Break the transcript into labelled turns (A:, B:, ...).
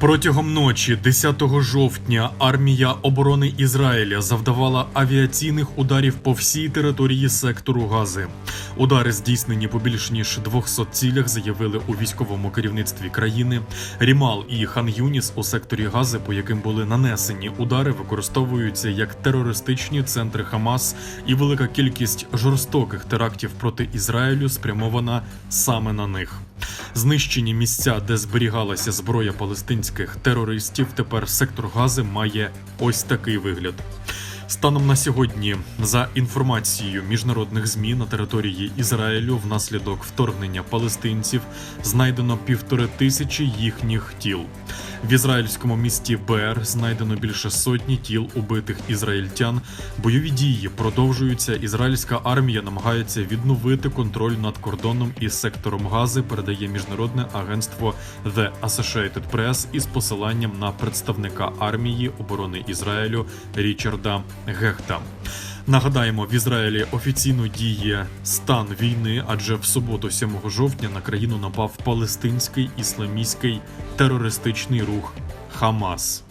A: Протягом ночі, 10 жовтня, армія оборони Ізраїля завдавала авіаційних ударів по всій території сектору Гази. Удари здійснені по більш ніж 200 цілях, заявили у військовому керівництві країни. Рімал і Хан Юніс у секторі Гази, по яким були нанесені удари, використовуються як терористичні центри Хамас, і велика кількість жорстоких терактів проти Ізраїлю спрямована саме на них. Знищені місця, де зберігалася зброя палестинських терористів. Тепер сектор Гази має ось такий вигляд. Станом на сьогодні, за інформацією міжнародних ЗМІ на території Ізраїлю, внаслідок вторгнення палестинців знайдено півтори тисячі їхніх тіл. В ізраїльському місті Бер знайдено більше сотні тіл убитих ізраїльтян. Бойові дії продовжуються. Ізраїльська армія намагається відновити контроль над кордоном із сектором Гази. Передає міжнародне агентство The Associated Press із посиланням на представника армії оборони Ізраїлю Річарда Гехта. Нагадаємо, в Ізраїлі офіційно діє стан війни, адже в суботу, 7 жовтня, на країну напав палестинський ісламістський терористичний рух Хамас.